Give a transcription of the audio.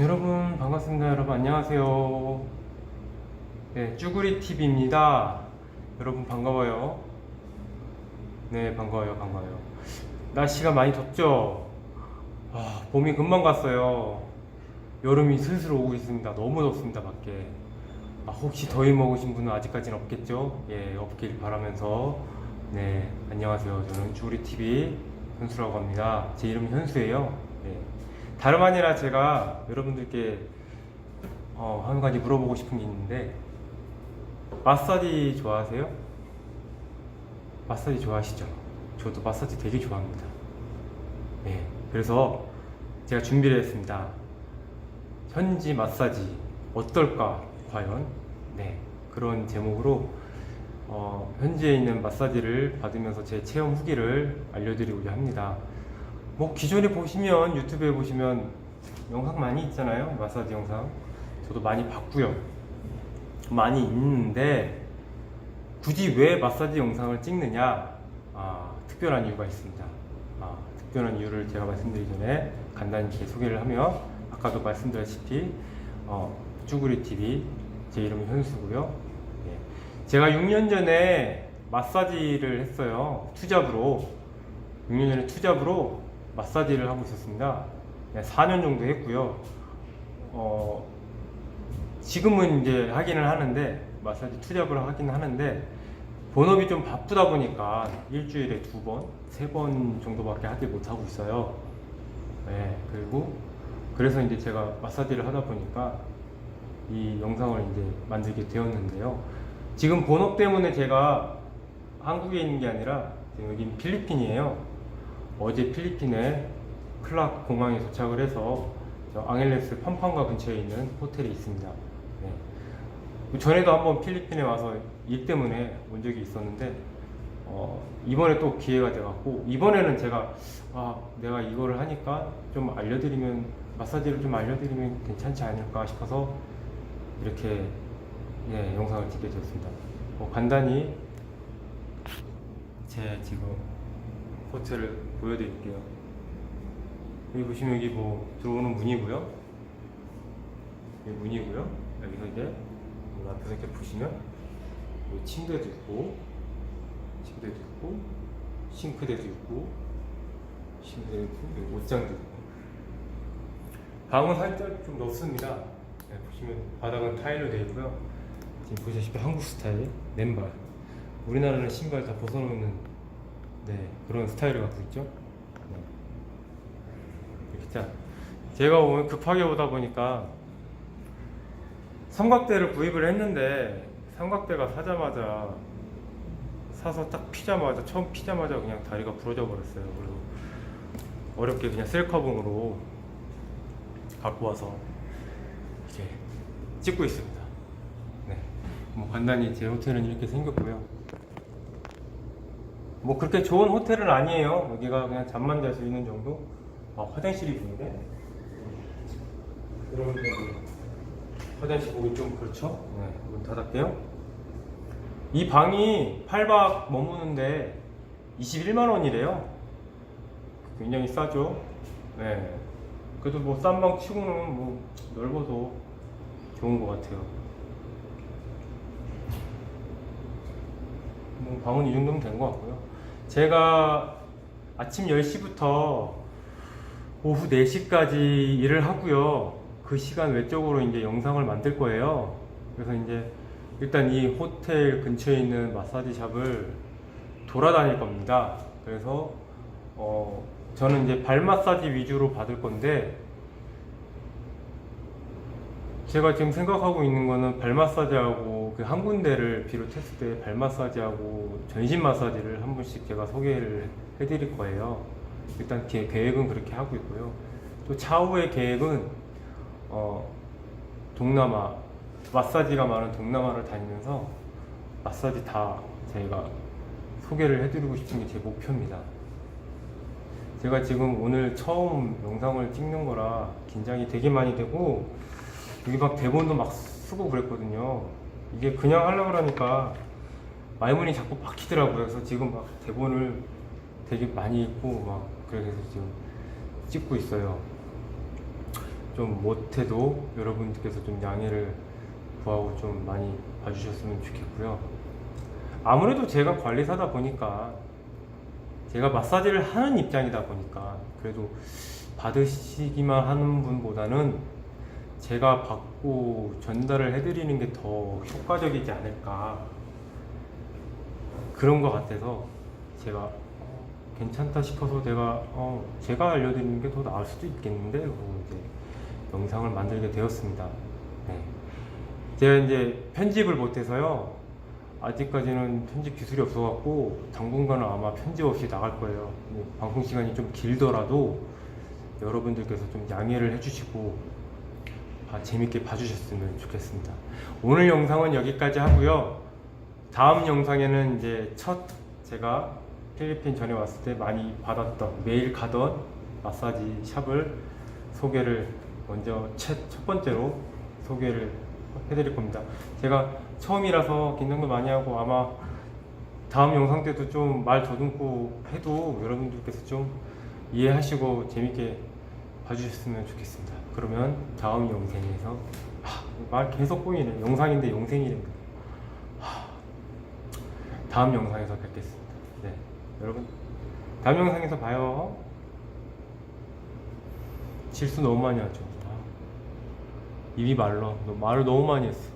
여러분 반갑습니다. 여러분 안녕하세요. 네, 쭈구리 TV입니다. 여러분 반가워요. 네, 반가워요, 반가워요. 날씨가 많이 덥죠? 아, 봄이 금방 갔어요. 여름이 슬슬 오고 있습니다. 너무 덥습니다, 밖에. 아, 혹시 더위 먹으신 분은 아직까지는 없겠죠? 예, 없길 바라면서. 네, 안녕하세요. 저는 쭈구리 TV 현수라고 합니다. 제 이름은 현수예요. 예. 다름 아니라 제가 여러분들께 어, 한 가지 물어보고 싶은 게 있는데 마사지 좋아하세요? 마사지 좋아하시죠? 저도 마사지 되게 좋아합니다. 네, 그래서 제가 준비를 했습니다. 현지 마사지 어떨까 과연? 네, 그런 제목으로 어, 현지에 있는 마사지를 받으면서 제 체험 후기를 알려드리고자 합니다. 뭐 기존에 보시면 유튜브에 보시면 영상 많이 있잖아요. 마사지 영상. 저도 많이 봤고요. 많이 있는데 굳이 왜 마사지 영상을 찍느냐? 아, 특별한 이유가 있습니다. 아, 특별한 이유를 제가 말씀드리기 전에 간단히 제 소개를 하며 아까도 말씀드렸다시피 어, 쭈구리 TV 제 이름은 현수고요. 예. 제가 6년 전에 마사지를 했어요. 투잡으로. 6년 전에 투잡으로 마사지를 하고 있었습니다. 네, 4년 정도 했고요. 어, 지금은 이제 하기는 하는데 마사지 투잡을 하긴 하는데 본업이 좀 바쁘다 보니까 일주일에 두 번, 세 번 정도밖에 하지 못하고 있어요. 네, 그리고 그래서 이제 제가 마사지를 하다 보니까 이 영상을 이제 만들게 되었는데요. 지금 본업 때문에 제가 한국에 있는 게 아니라 지금 여긴 필리핀이에요. 어제 필리핀에 클락 공항에 도착을 해서 저 앙헬레스 팜팜가 근처에 있는 호텔에 있습니다. 네. 전에도 한번 필리핀에 와서 일 때문에 온 적이 있었는데 어, 이번에 또 기회가 돼갖고 이번에는 제가 아 내가 이거를 하니까 좀 알려드리면 마사지를 좀 알려드리면 괜찮지 않을까 싶어서 이렇게 예, 영상을 찍게 되었습니다. 뭐 간단히 제 지금 호텔을 보여드릴게요. 여기 보시면 여기 뭐 들어오는 문이고요. 여기 문이고요. 여기서 이제 앞에서 이렇게 보시면 여기 침대도 있고, 침대도 있고, 싱크대도 있고, 싱크대도 있고, 옷장도 있고. 방은 살짝 좀 넓습니다. 네, 보시면 바닥은 타일로 되어 있고요. 지금 보시다시피 한국 스타일 맨발. 우리나라는 신발 다 벗어놓는 네, 그런 스타일을 갖고 있죠. 네. 이렇게 자, 제가 오늘 급하게 오다 보니까 삼각대를 구입을 했는데 삼각대가 사자마자 사서 딱 피자마자 처음 피자마자 그냥 다리가 부러져 버렸어요. 그리고 어렵게 그냥 셀카봉으로 갖고 와서 이렇게 찍고 있습니다. 네, 뭐 간단히 제 호텔은 이렇게 생겼고요. 뭐 그렇게 좋은 호텔은 아니에요. 여기가 그냥 잠만 잘 수 있는 정도. 아 화장실이 보이네. 여러분들 화장실 보기 좀 그렇죠? 네, 문 닫을게요. 이 방이 8박 머무는데 21만 원이래요. 굉장히 싸죠. 네. 그래도 뭐 싼 방 치고는 뭐 넓어서 좋은 것 같아요. 뭐 방은 이 정도면 된 것 같고요. 제가 아침 10시부터 오후 4시까지 일을 하고요. 그 시간 외적으로 이제 영상을 만들 거예요. 그래서 이제 일단 이 호텔 근처에 있는 마사지 샵을 돌아다닐 겁니다. 그래서 어 저는 이제 발 마사지 위주로 받을 건데 제가 지금 생각하고 있는 거는 발 마사지하고 그 한 군데를 비롯했을 때 발 마사지하고 전신 마사지를 한 분씩 제가 소개를 해드릴 거예요. 일단 계- 계획은 그렇게 하고 있고요. 또 차후의 계획은 어, 동남아 마사지가 많은 동남아를 다니면서 마사지 다 저희가 소개를 해드리고 싶은 게 제 목표입니다. 제가 지금 오늘 처음 영상을 찍는 거라 긴장이 되게 많이 되고 여기 막 대본도 막 쓰고 그랬거든요. 이게 그냥 하려고 그러니까 말문이 자꾸 막히더라고요. 그래서 지금 막 대본을 되게 많이 읽고 막 그래서 지금 찍고 있어요. 좀 못해도 여러분들께서 좀 양해를 구하고 좀 많이 봐주셨으면 좋겠고요. 아무래도 제가 관리사다 보니까 제가 마사지를 하는 입장이다 보니까 그래도 받으시기만 하는 분보다는 제가 받고 전달을 해드리는 게 더 효과적이지 않을까 그런 것 같아서 제가 어, 괜찮다 싶어서 내가 어, 제가 알려드리는 게 더 나을 수도 있겠는데 그리고 이제 영상을 만들게 되었습니다. 네. 제가 이제 편집을 못해서요. 아직까지는 편집 기술이 없어갖고 당분간은 아마 편집 없이 나갈 거예요. 뭐 방송 시간이 좀 길더라도 여러분들께서 좀 양해를 해주시고 아, 재밌게 봐주셨으면 좋겠습니다. 오늘 영상은 여기까지 하고요. 다음 영상에는 이제 첫 제가 필리핀 전에 왔을 때 많이 받았던 매일 가던 마사지 샵을 소개를 먼저 첫, 첫 번째로 소개를 해드릴 겁니다. 제가 처음이라서 긴장도 많이 하고 아마 다음 영상 때도 좀 말 더듬고 해도 여러분들께서 좀 이해하시고 재밌게 봐주셨으면 좋겠습니다. 그러면 다음 영상에서 하, 말 계속 꼬이네. 영상인데 영생이랍니다. 하, 다음 영상에서 뵙겠습니다. 네, 여러분 다음 영상에서 봐요. 실수 너무 많이 하죠. 아, 입이. 너 말을 너무 많이 했어.